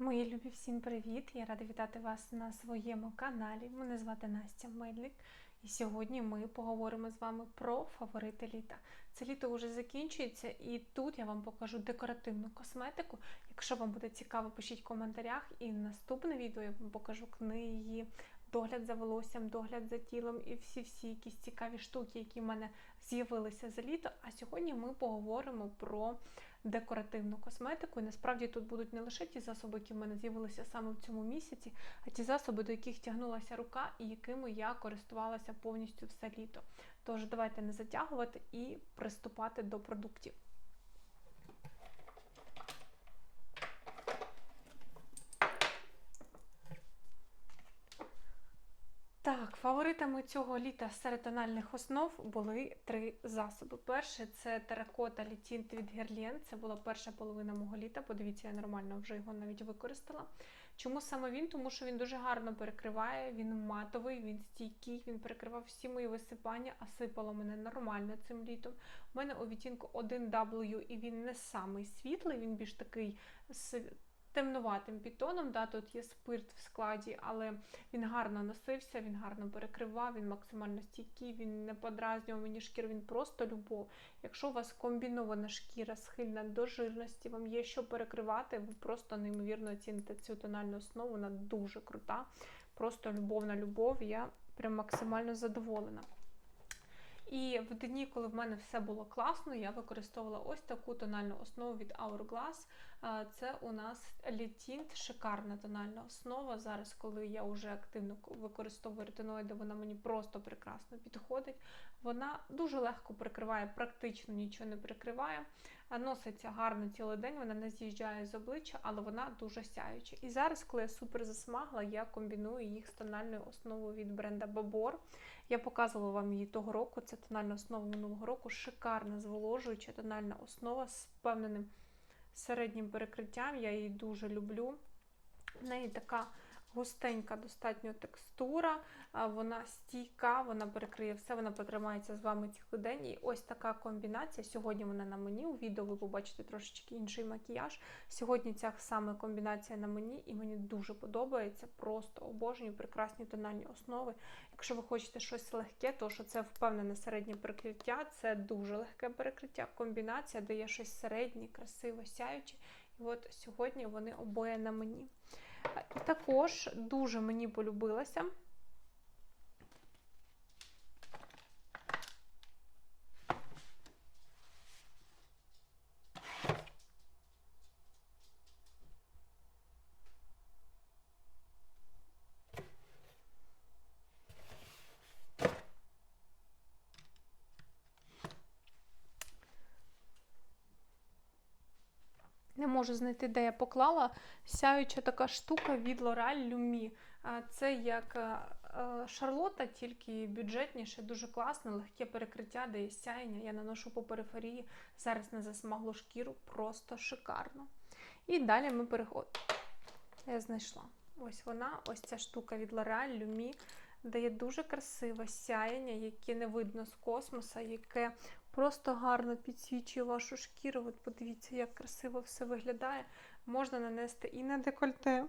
Мої любі, всім привіт! Я рада вітати вас на своєму каналі. Мене звати Настя Мельник. І сьогодні ми поговоримо з вами про фаворити літа. Це літо вже закінчується, і тут я вам покажу декоративну косметику. Якщо вам буде цікаво, пишіть в коментарях. І наступне відео я вам покажу книги, догляд за волоссям, догляд за тілом і всі-всі якісь цікаві штуки, які в мене з'явилися за літо. А сьогодні ми поговоримо про декоративну косметику. І насправді тут будуть не лише ті засоби, які в мене з'явилися саме в цьому місяці, а ті засоби, до яких тягнулася рука і якими я користувалася повністю все літо. Тож давайте не затягувати і приступати до продуктів. Так, фаворитами цього літа серед тональних основ були три засоби. Перше це теракота літінт від Guerlain. Це була перша половина мого літа. Подивіться, я нормально вже його навіть використала. Чому саме він? Тому що він дуже гарно перекриває, він матовий, він стійкий, він перекривав всі мої висипання, а сипало мене нормально цим літом. У мене у відтінку 1W і він не самий світлий, він більш такий темнуватим підтоном. Да, Тут є спирт в складі, але він гарно носився, він гарно перекривав, він максимально стійкий, він не подразнював мені шкіру, він просто любов. Якщо у вас комбінована шкіра схильна до жирності, вам є що перекривати, ви просто неймовірно оціните цю тональну основу, вона дуже крута. Просто любов на любов. Я прям максимально задоволена. І в дні, коли в мене все було класно, я використовувала ось таку тональну основу від Hourglass. Це у нас літінт, шикарна тональна основа. Зараз, коли я вже активно використовую ретиноїди, вона мені просто прекрасно підходить. Вона дуже легко прикриває, практично нічого не прикриває. Носиться гарно цілий день, вона не з'їжджає з обличчя, але вона дуже сяюча. І зараз, коли я супер засмагла, я комбіную їх з тональною основою від бренда Babor. Я показувала вам її того року. Це тональна основа минулого року. Шикарна зволожуюча тональна основа з впевненим середнім перекриттям. Я її дуже люблю. В неї така густенька достатньо текстура, вона стійка, вона перекриє все, вона потримається з вами цілий день. І ось така комбінація. Сьогодні вона на мені. У відео ви побачите трошечки інший макіяж. Сьогодні ця саме комбінація на мені, і мені дуже подобається. Просто обожнюю прекрасні тональні основи. Якщо ви хочете щось легке, то що це впевнене середнє перекриття, це дуже легке перекриття. Комбінація дає щось середнє, красиво, сяюче. І от сьогодні вони обоє на мені. Також дуже мені полюбилася. Можу знайти, де я поклала сяюча така штука від L'Oreal Lumi. Це як е, е, шарлота, тільки бюджетніше, дуже класно, легке перекриття, де є сяєння. Я наношу по периферії, зараз на засмаглу шкіру, просто шикарно. І далі ми переходимо. Я знайшла. Ось вона, ось ця штука від L'Oreal Lumi дає дуже красиве сяєння, яке не видно з космоса, яке просто гарно підсвічує вашу шкіру. От подивіться, як красиво все виглядає. Можна нанести і на декольте.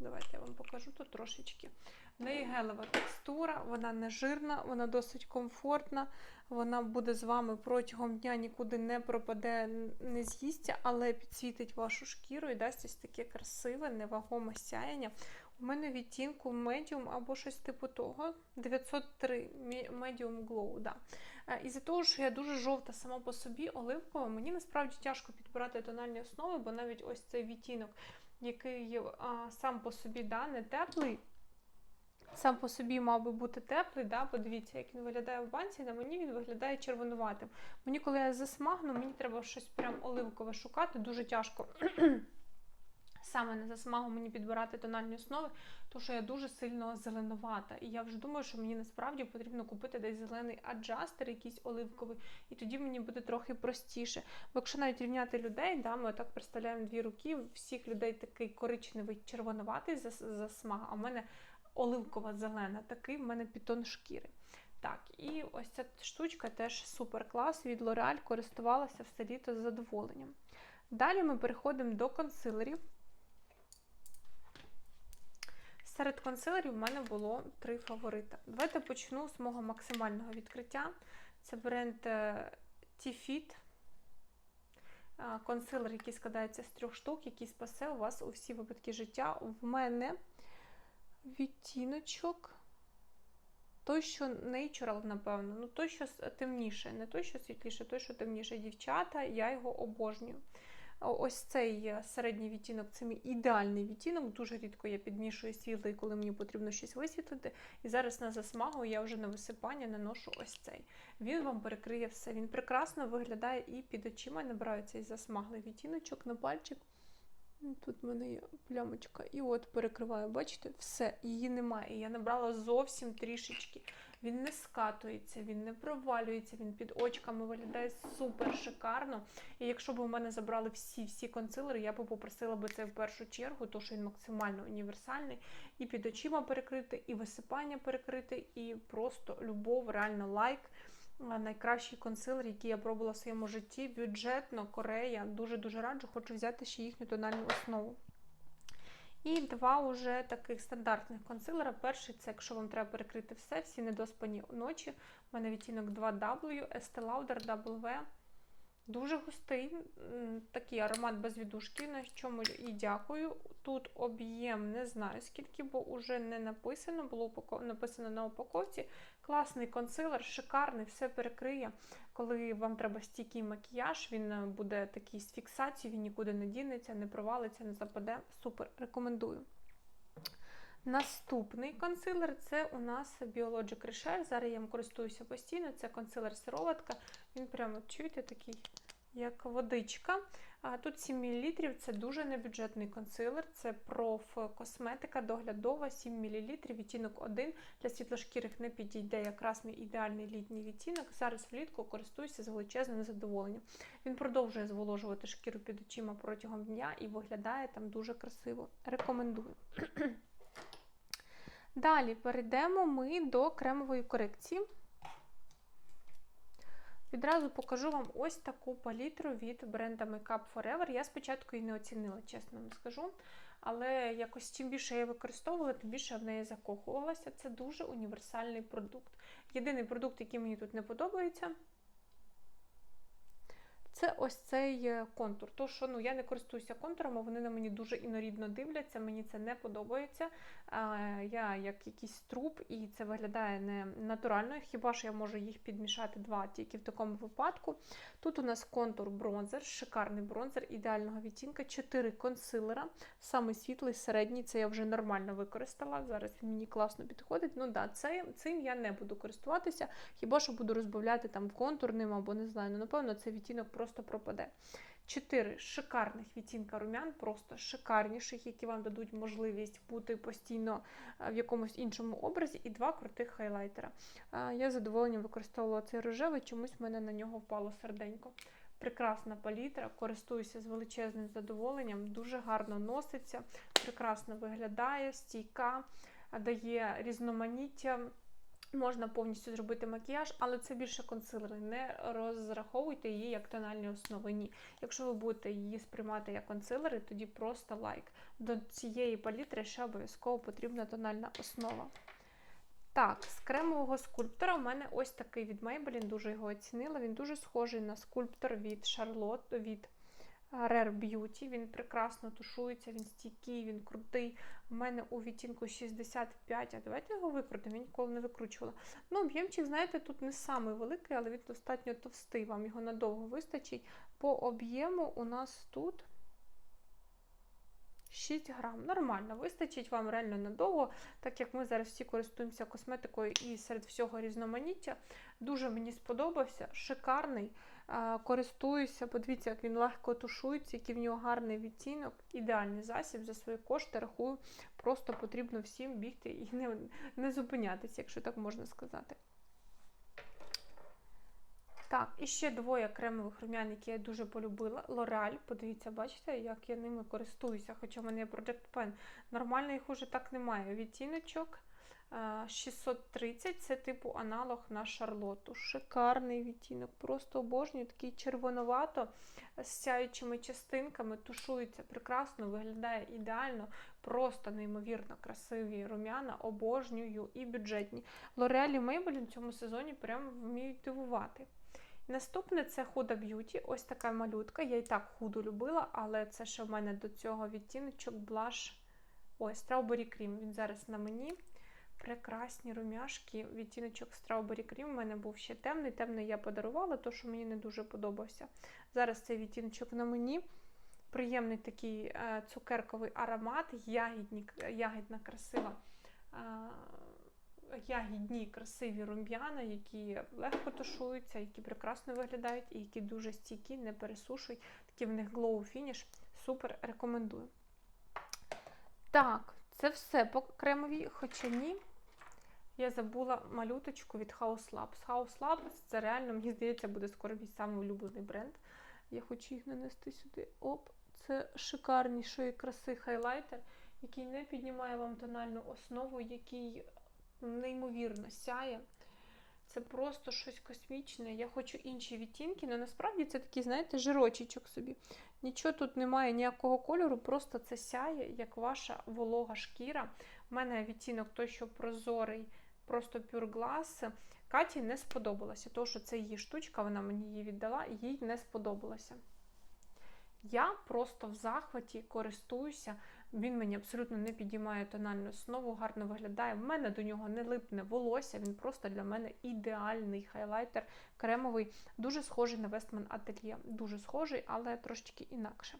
Давайте я вам покажу тут трошечки. В неї гелева текстура, вона не жирна, вона досить комфортна, вона буде з вами протягом дня нікуди не пропаде, не з'їсться, але підсвітить вашу шкіру і дасть ось таке красиве, невагоме сяєння. У мене відтінку Medium або щось типу того. 903 Medium Glow. Е, Із-за того, що я дуже жовта сама по собі, оливкова, мені насправді тяжко підбирати тональні основи, бо навіть ось цей відтінок, який а, сам по собі да, не теплий. Сам по собі мав би бути теплий, да? подивіться, як він виглядає в банці, на мені він виглядає червонуватим. Мені, коли я засмагну, мені треба щось прям оливкове шукати, дуже тяжко саме на засмагу мені підбирати тональні основи, тому що я дуже сильно зеленувата. І я вже думаю, що мені насправді потрібно купити десь зелений аджастер, якийсь оливковий, і тоді мені буде трохи простіше. Бо якщо навіть рівняти людей, да, ми отак представляємо дві руки, всіх людей такий коричневий червонуватий засмаг, а в мене оливкова зелена, такий в мене підтон шкіри. Так, і ось ця штучка теж супер клас. Від L'Oreal користувалася все літо з задоволенням. Далі ми переходимо до консилерів. Серед консилерів в мене було три фаворита. Давайте почну з мого максимального відкриття. Це бренд е, T-Fit. Консилер, який складається з трьох штук, який спасе у вас у всі випадки життя. В мене відтіночок. Той, що natural, напевно, ну той, що темніше, не той, що світліше, той, що темніше. Дівчата, я його обожнюю. Ось цей е, середній відтінок це мій ідеальний відтінок. Дуже рідко я підмішую світлий, коли мені потрібно щось висвітлити. І зараз на засмагу я вже на висипання наношу ось цей. Він вам перекриє все. Він прекрасно виглядає і під очима набираю цей засмаглий відтіночок на пальчик. Тут в мене є плямочка. І от перекриваю, бачите, все, її немає. Я набрала зовсім трішечки. Він не скатується, він не провалюється, він під очками виглядає супер шикарно. І якщо б у мене забрали всі-всі консилери, я б попросила би це в першу чергу, тому що він максимально універсальний. І під очима перекрити, і висипання перекрити, і просто любов, реально лайк. Найкращий консилер, який я пробувала в своєму житті, бюджетно, Корея. Дуже-дуже раджу, хочу взяти ще їхню тональну основу. І два уже таких стандартних консилера. Перший це, якщо вам треба перекрити все, всі недоспані ночі. У мене відтінок 2W, Estee Lauder W. Дуже густий, такий аромат без віддушки, на чому і дякую. Тут об'єм не знаю скільки, бо вже не написано, було написано на упаковці. Класний консилер, шикарний, все перекриє. Коли вам треба стійкий макіяж, він е, буде такий з фіксацією, він нікуди не дінеться, не провалиться, не западе. Супер, рекомендую. Наступний консилер це у нас Biologic Recher. Зараз я їм користуюся постійно. Це консилер сироватка. Він прямо чуєте такий, як водичка. Тут 7 мл, це дуже небюджетний консилер. Це проф косметика доглядова 7 мл, відтінок 1. Для світлошкірих не підійде якраз мій ідеальний літній відтінок. Зараз влітку користуюся з величезним задоволенням. Він продовжує зволожувати шкіру під очима протягом дня і виглядає там дуже красиво. Рекомендую. Далі перейдемо ми до кремової корекції. Відразу покажу вам ось таку палітру від бренда Makeup Forever. Я спочатку її не оцінила, чесно вам скажу. Але якось чим більше я використовувала, тим більше в неї закохувалася. Це дуже універсальний продукт. Єдиний продукт, який мені тут не подобається, це ось цей е, контур. То, що ну, я не користуюся контурами, вони на мені дуже інорідно дивляться, мені це не подобається. Я як якийсь труп, і це виглядає не натурально. Хіба що я можу їх підмішати два тільки в такому випадку. Тут у нас контур бронзер, шикарний бронзер ідеального відтінка, 4 консилера, самий світлий, середній, це я вже нормально використала. Зараз він мені класно підходить. Ну да, це, цим я не буду користуватися, хіба що буду розбавляти там контурним або не знаю. Ну, напевно, цей відтінок просто пропаде. Чотири шикарних відтінка румян, просто шикарніших, які вам дадуть можливість бути постійно е, в якомусь іншому образі, і два крутих хайлайтера. Е, Я з задоволенням використовувала цей рожевий, чомусь в мене на нього впало серденько. Прекрасна палітра, користуюся з величезним задоволенням, дуже гарно носиться, прекрасно виглядає, стійка, дає різноманіття. Можна повністю зробити макіяж, але це більше консилери. Не розраховуйте її як тональні основи. Ні. Якщо ви будете її сприймати як консилери, тоді просто лайк. До цієї палітри ще обов'язково потрібна тональна основа. Так, з кремового скульптора у мене ось такий від Maybelline, дуже його оцінила. Він дуже схожий на скульптор від Charlotte, від Rare Beauty. Він прекрасно тушується, він стійкий, він крутий. У мене у відтінку 65, а давайте його викрутимо, я ніколи не викручувала. Ну, об'ємчик, знаєте, тут не самий великий, але він достатньо товстий, вам його надовго вистачить. По об'єму у нас тут 6 грам. Нормально, вистачить вам реально надовго, так як ми зараз всі користуємося косметикою і серед всього різноманіття. Дуже мені сподобався, шикарний. Користуюся, подивіться, як він легко тушується, який в нього гарний відтінок. Ідеальний засіб за свої кошти. Рахую, просто потрібно всім бігти і не, не зупинятися, якщо так можна сказати. Так, і ще двоє кремових румян, які я дуже полюбила. L'Oreal, подивіться, бачите, як я ними користуюся, хоча в мене є Project Pen. Нормально їх уже так немає. Відтіночок 630 це типу аналог на Шарлоту. Шикарний відтінок, просто обожнюю, такий червонувато з сяючими частинками, тушується прекрасно, виглядає ідеально, просто неймовірно красиві рум'яна, обожнюю і бюджетні. L'Oreal і Maybelline в цьому сезоні прям вміють дивувати. Наступне це Huda Beauty. Ось така малютка. Я і так худу любила, але це ще в мене до цього відтіночок блаш. Ой, Strawberry Cream. Він зараз на мені. Прекрасні румяшки. Відтіночок Strawberry Cream. У мене був ще темний. Темний я подарувала, то що мені не дуже подобався. Зараз цей відтіночок на мені. Приємний такий е, цукерковий аромат, ягідні, ягідна красива. Е, ягідні красиві рум'яна, які легко тушуються, які прекрасно виглядають і які дуже стійкі, не пересушують. Такий в них glow finish. Супер рекомендую. Так, це все по кремовій, хоча ні. Я забула малюточку від House Labs. House Labs це реально, мені здається, буде скоро мій самий улюблений бренд. Я хочу їх нанести сюди. Оп, це шикарнішої краси хайлайтер, який не піднімає вам тональну основу, який неймовірно сяє. Це просто щось космічне. Я хочу інші відтінки, але насправді це такий, знаєте, жирочечок собі. Нічого тут немає, ніякого кольору, просто це сяє, як ваша волога шкіра. У мене відтінок той, що прозорий, просто Pure Glass. Каті не сподобалося, тому що це її штучка, вона мені її віддала, їй не сподобалося. Я просто в захваті користуюся, він мені абсолютно не підіймає тональну основу, гарно виглядає. В мене до нього не липне волосся, він просто для мене ідеальний хайлайтер кремовий, дуже схожий на Westman Atelier. Дуже схожий, але трошечки інакше.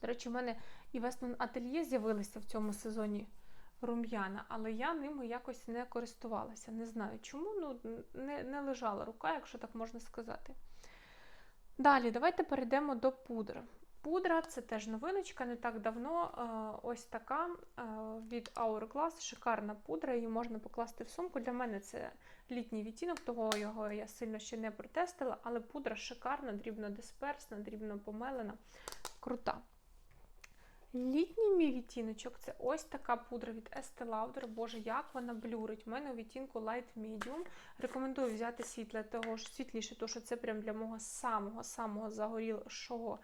До речі, в мене і Westman Atelier з'явилися в цьому сезоні рум'яна, але я ними якось не користувалася. Не знаю чому, ну не, не лежала рука, якщо так можна сказати. Далі, давайте перейдемо до пудри. Пудра це теж новиночка, не так давно. Ось така від Hourglass, шикарна пудра, її можна покласти в сумку. Для мене це літній відтінок, того його я сильно ще не протестила, але пудра шикарна, дрібно дисперсна, дрібно помелена, крута. Літній мій відтіночок це ось така пудра від Estee Lauder. Боже, як вона блюрить. У мене у відтінку Light Medium. Рекомендую взяти світле, того ж світліше, тому що це прям для мого самого-самого загорілого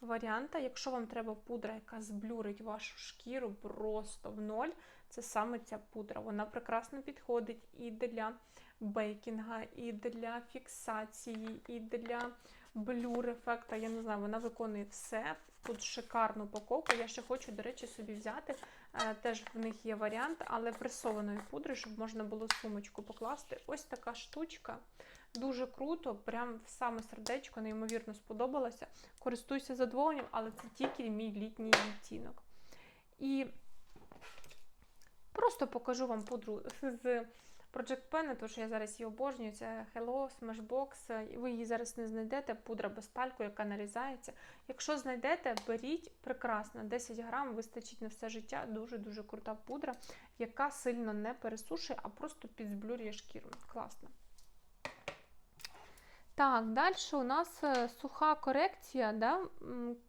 варіанта. Якщо вам треба пудра, яка зблюрить вашу шкіру просто в ноль, це саме ця пудра. Вона прекрасно підходить і для бейкінга, і для фіксації, і для блюр ефекта. Я не знаю, вона виконує все. Тут шикарну упаковку. Я ще хочу, до речі, собі взяти. Теж в них є варіант, але пресованої пудри, щоб можна було сумочку покласти. Ось така штучка. Дуже круто, прям в саме сердечко, неймовірно сподобалося. Користуюся задоволенням, але це тільки мій літній відтінок. І просто покажу вам пудру з Project Pen, тому що я зараз її обожнюю. Це Hello, Smashbox. Ви її зараз не знайдете. Пудра без тальку, яка нарізається. Якщо знайдете, беріть прекрасно. 10 грам вистачить на все життя. Дуже-дуже крута пудра, яка сильно не пересушує, а просто підзблюрює шкіру. Класно. Так, далі у нас суха корекція. Да?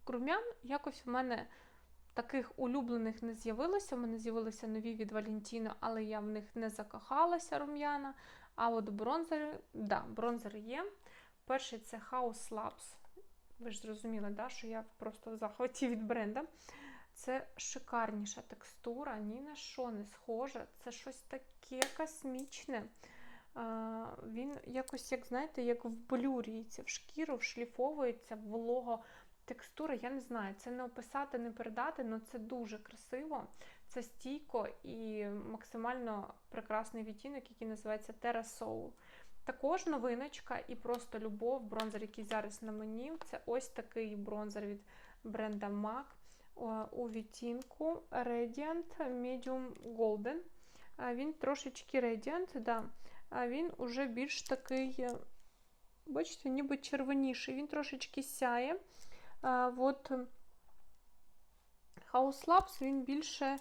Рум'ян якось в мене таких улюблених не з'явилося. У мене з'явилися нові від Valentino, але я в них не закохалася рум'яна. А от бронзери, да, бронзери є. Перший це House Labs. Ви ж зрозуміли, да, що я просто в захваті від бренда. Це шикарніша текстура, ні на що не схоже. Це щось таке космічне. Він якось, як знаєте, як вблюрюється в шкіру, вшліфовується, волого текстура, я не знаю, це не описати, не передати, але це дуже красиво, це стійко і максимально прекрасний відтінок, який називається Terra Soul. Також новиночка і просто любов, бронзер, який зараз на мені. Це ось такий бронзер від бренда MAC у відтінку Radiant Medium Golden. Він трошечки Radiant, да. він уже більш такий, бачите, ніби червоніший. Він трошечки сяє. От House Labs, він більше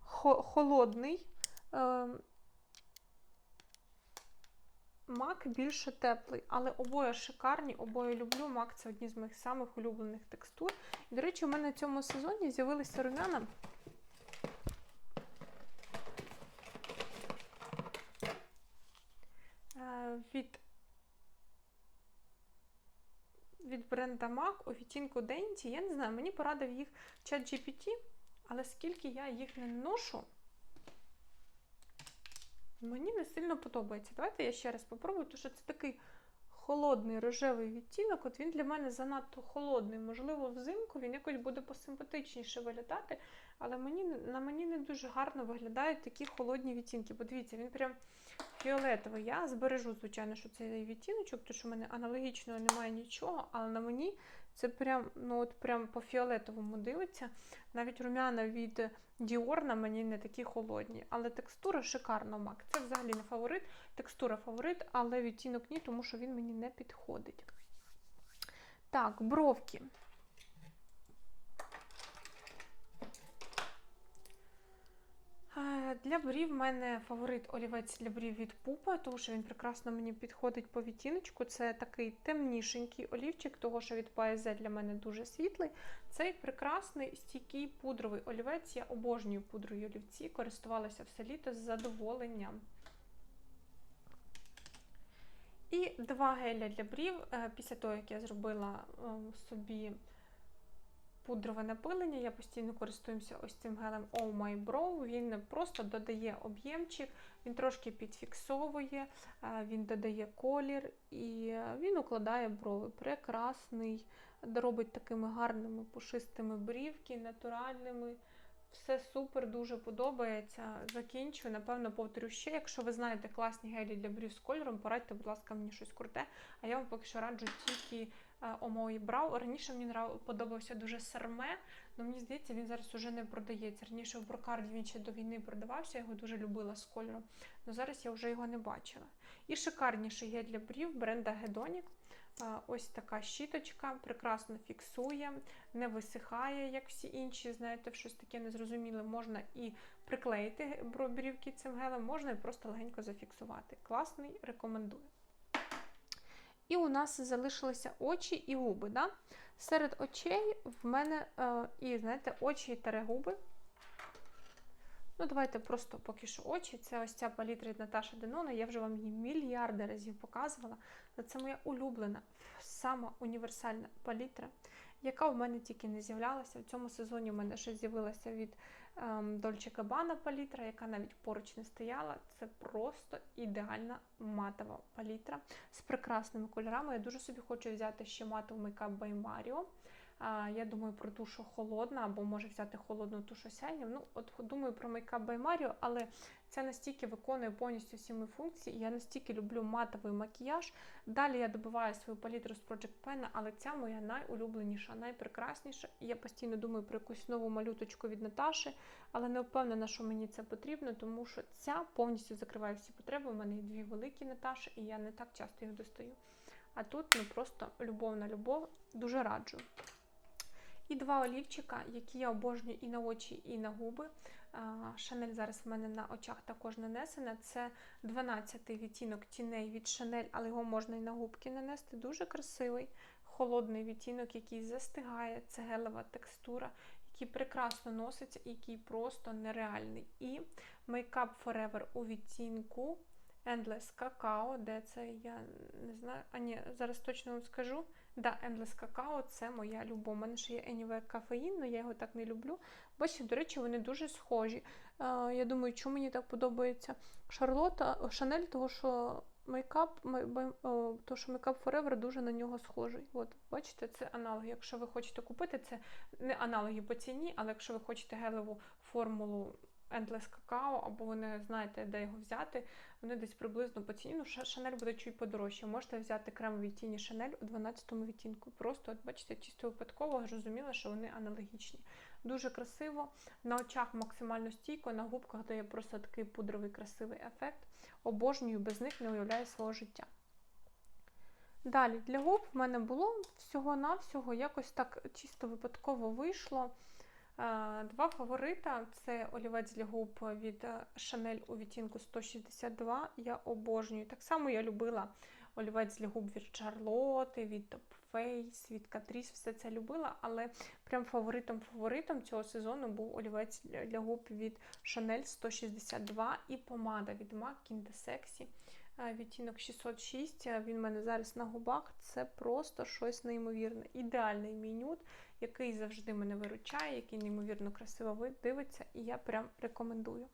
холодний. Мак більше теплий, але обоє шикарні, обоє люблю. Мак це одні з моїх самих улюблених текстур. І, до речі, у мене в цьому сезоні з'явилися румяна. е, від, бренда MAC у відтінку Dainty. Я не знаю, мені порадив їх чат GPT, але скільки я їх не ношу, мені не сильно подобається. Давайте я ще раз попробую, тому що це такий холодний рожевий відтінок. От він для мене занадто холодний. Можливо, взимку він якось буде посимпатичніше виглядати, але мені, на мені не дуже гарно виглядають такі холодні відтінки. Подивіться, він прям фіолетовий. Я збережу, звичайно, що цей відтіночок, тому що в мене аналогічного немає нічого, але на мені це прям, ну от прям по фіолетовому дивиться. Навіть румяна від Dior на мені не такі холодні. Але текстура шикарна мак. Це взагалі не фаворит. Текстура фаворит, але відтінок ні, тому що він мені не підходить. Так, бровки. Для брів в мене фаворит олівець для брів від Пупа, тому що він прекрасно мені підходить по відтіночку. Це такий темнішенький олівчик, того що від PSZ для мене дуже світлий. Цей прекрасний стійкий пудровий олівець. Я обожнюю пудрові олівці, користувалася все літо з задоволенням. І два геля для брів. Е, Після того, як я зробила е, собі пудрове напилення, я постійно користуюся ось цим гелем Oh My Brow. Він просто додає об'ємчик, він трошки підфіксовує, він додає колір і він укладає брови. Прекрасний, робить такими гарними пушистими брівки, натуральними. Все супер, дуже подобається. Закінчую. Напевно, повторю ще. Якщо ви знаєте класні гелі для брів з кольором, порадьте, будь ласка, мені щось круте. А я вам поки що раджу тільки Омої Брау. Раніше мені подобався дуже Сарме, але мені здається, він зараз уже не продається. Раніше в Брокарді він ще до війни продавався, я його дуже любила з кольором. але зараз я вже його не бачила. І шикарніший гель для брів бренда. А, Ось така щіточка, прекрасно фіксує, не висихає, як всі інші. Знаєте, щось таке незрозуміле. Можна і приклеїти брівки цим гелем, можна і просто легенько зафіксувати. Класний, рекомендую. І у нас залишилися очі і губи. Да? Серед очей в мене е, і, знаєте, очі та губи. Ну, давайте просто поки що очі. Це ось ця палітра від Наташа Денона. Я вже вам її мільярди разів показувала. Це моя улюблена, сама універсальна палітра, яка в мене тільки не з'являлася. В цьому сезоні в мене ще з'явилася від Dolce Gabbana палітра, яка навіть поруч не стояла. Це просто ідеальна матова палітра з прекрасними кольорами. Я дуже собі хочу взяти ще матовий мейкап by Mario. Я думаю про тушу холодна, або може взяти холодну тушу що. Ну, от думаю про мейкап by Mario, але це настільки виконує повністю всі мої функції. Я настільки люблю матовий макіяж. Далі я добиваю свою палітру з Project Pen, але ця моя найулюбленіша, найпрекрасніша. І я постійно думаю про якусь нову малюточку від Наташі, але не впевнена, що мені це потрібно, тому що ця повністю закриває всі потреби. У мене є дві великі Наташі, і я не так часто їх достаю. А тут ну просто любов на любов, дуже раджу. І два олівчика, які я обожнюю і на очі, і на губи. Шанель зараз в мене на очах також нанесена. Це 12-й відтінок тіней від Шанель, але його можна і на губки нанести. Дуже красивий, холодний відтінок, який застигає. Це гелева текстура, який прекрасно носиться і який просто нереальний. І Makeup Forever у відтінку Endless Cacao, де це я не знаю. А ні, зараз точно вам скажу. Да, Endless Cacao це моя любов. У мене ще є Anywhere Caffeine, але я його так не люблю. Бачите, до речі, вони дуже схожі. Е, я думаю, чому мені так подобається Шарлота, Шанель, того що мейкап, то, що Makeup Forever дуже на нього схожий. От, бачите, це аналоги. Якщо ви хочете купити, це не аналоги по ціні, але якщо ви хочете гелеву формулу Endless Cacao, або ви не знаєте, де його взяти, вони десь приблизно по ціні. Ну, Шанель буде чуть подорожче. Можете взяти кремові тіні Шанель у 12-му відтінку. Просто, от бачите, чисто випадково зрозуміла, що вони аналогічні. Дуже красиво. На очах максимально стійко, на губках дає просто такий пудровий красивий ефект. Обожнюю, без них не уявляю свого життя. Далі, для губ в мене було всього-навсього, якось так чисто випадково вийшло. Два фаворита це олівець для губ від Chanel у відтінку 162. Я обожнюю. Так само я любила олівець для губ від Charlotte, від Top Face, від Catrice, все це любила, але прям фаворитом-фаворитом цього сезону був олівець для губ від Chanel 162 і помада від MAC Kinda Sexy. Відтінок 606. е, Він в мене зараз на губах. Це просто щось неймовірне. Ідеальний мій нюд, який завжди мене виручає, який неймовірно красиво дивиться, і я прям рекомендую.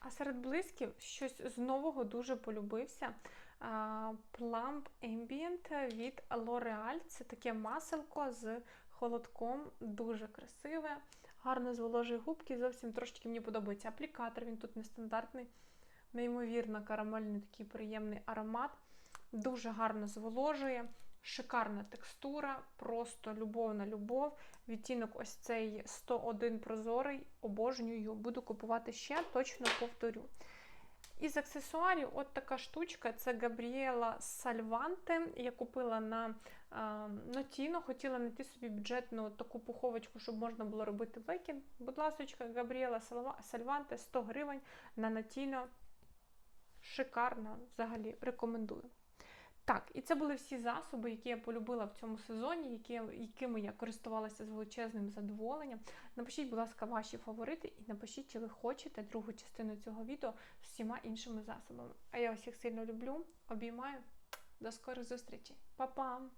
А серед блисків щось з нового дуже полюбився. Plump Ambient від L'Oreal. Це таке маселко з холодком, дуже красиве, гарно зволожує губки. Зовсім трошечки мені подобається аплікатор. Він тут нестандартний, неймовірно карамельний такий приємний аромат. Дуже гарно зволожує, шикарна текстура, просто любов на любов. Відтінок ось цей 101 прозорий, обожнюю, буду купувати ще, точно повторю. Із аксесуарів, от така штучка, це Габріела Сальванте. Я купила на Нотіно, хотіла знайти собі бюджетну таку пуховочку, щоб можна було робити викид. Будь ласка, Габріела Сальванте 100 гривень на Нотіно. Шикарно, взагалі, рекомендую. Так, і це були всі засоби, які я полюбила в цьому сезоні, які, якими я користувалася з величезним задоволенням. Напишіть, будь ласка, ваші фаворити і напишіть, чи ви хочете другу частину цього відео з всіма іншими засобами. А я усіх сильно люблю, обіймаю. До скорих зустрічей. Па-пам!